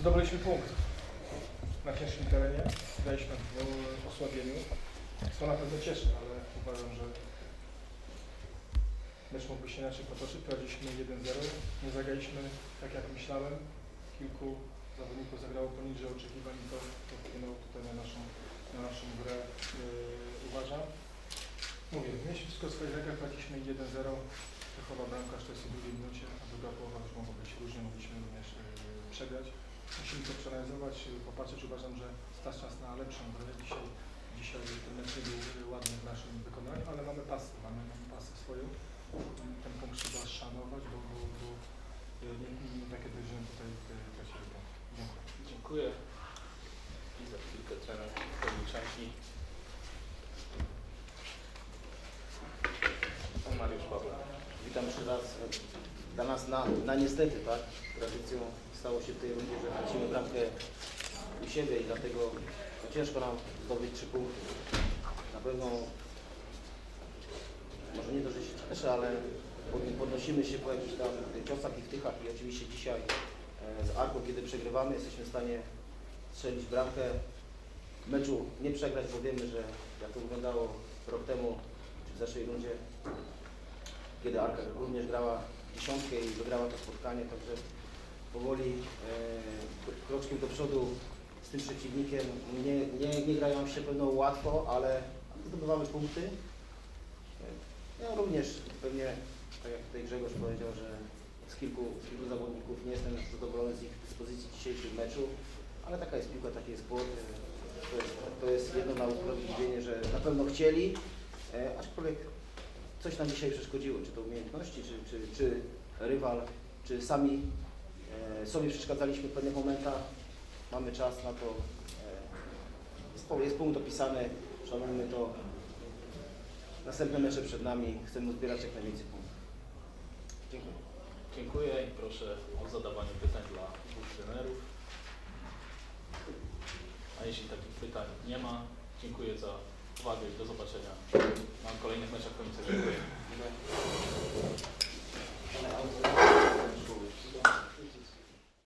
Zdobyliśmy punkt na ciężkim terenie. Daliśmy w osłabieniu. To na pewno cieszy, ale uważam, że mecz mógłby się inaczej potoczyć. Prowadziliśmy 1-0. Nie zagraliśmy tak jak myślałem. Kilku zawodników zagrało poniżej oczekiwań i to, to wpłynęło tutaj na naszą, na naszą grę, yy, uważam. Mówię, mieliśmy wszystko w swoich rękach, prowadziliśmy 1-0. To jest w drugiej minucie, a druga połowa już mogła być różnie, mogliśmy również yy, przegrać. Musimy to przeanalizować, yy, popatrzeć. Uważam, że stać czas na lepszą grę. Dzisiaj, dzisiaj ten mecz nie był yy, ładny w naszym wykonaniu, ale mamy pasy, mamy, mamy pasy swoją. Ten punkt trzeba szanować, bo, bo, bo yy, nie, nie takie drużyny tutaj yy, tracili punkt. Dziękuję. Dziękuję. I za chwilkę trener Kowiczanki. Pan Mariusz Pawła. Witam jeszcze raz. Dla nas na, na niestety, tak, tradycją stało się w tej rundzie, że tracimy bramkę u siebie i dlatego ciężko nam zdobyć trzy punkty. Na pewno, może nie to, że się cieszę, ale pod- podnosimy się po jakichś tam ciosach i wtychach i oczywiście dzisiaj e, z Arką, kiedy przegrywamy, jesteśmy w stanie strzelić bramkę. Meczu nie przegrać, bo wiemy, że jak to wyglądało rok temu, czy w zeszłej rundzie, kiedy Arka również grała dziesiątkę i wygrała to spotkanie, także powoli e, kroczkiem do przodu z tym przeciwnikiem. Nie, nie, nie grają się pewno łatwo, ale zdobywamy punkty. E, Ja również pewnie, tak jak tutaj Grzegorz powiedział, że z kilku, z kilku zawodników nie jestem zadowolony z ich dyspozycji w dzisiejszym meczu, ale taka jest piłka, taki jest sport. E, To jest, to jest jedno na usprawiedliwienie, że na pewno chcieli, e, aczkolwiek coś nam dzisiaj przeszkodziło, czy to umiejętności, czy, czy, czy rywal, czy sami e, sobie przeszkadzaliśmy w pewnych momentach. Mamy czas na to. E, jest, punkt opisany, szanujmy to. Następne mecze przed nami, chcemy zbierać jak najwięcej punktów. Dziękuję. Dziękuję i proszę o zadawanie pytań dla dwóch trenerów. A jeśli takich pytań nie ma, dziękuję za uwagę i do zobaczenia na kolejnych meczach. Dziękuję. Dziękuję.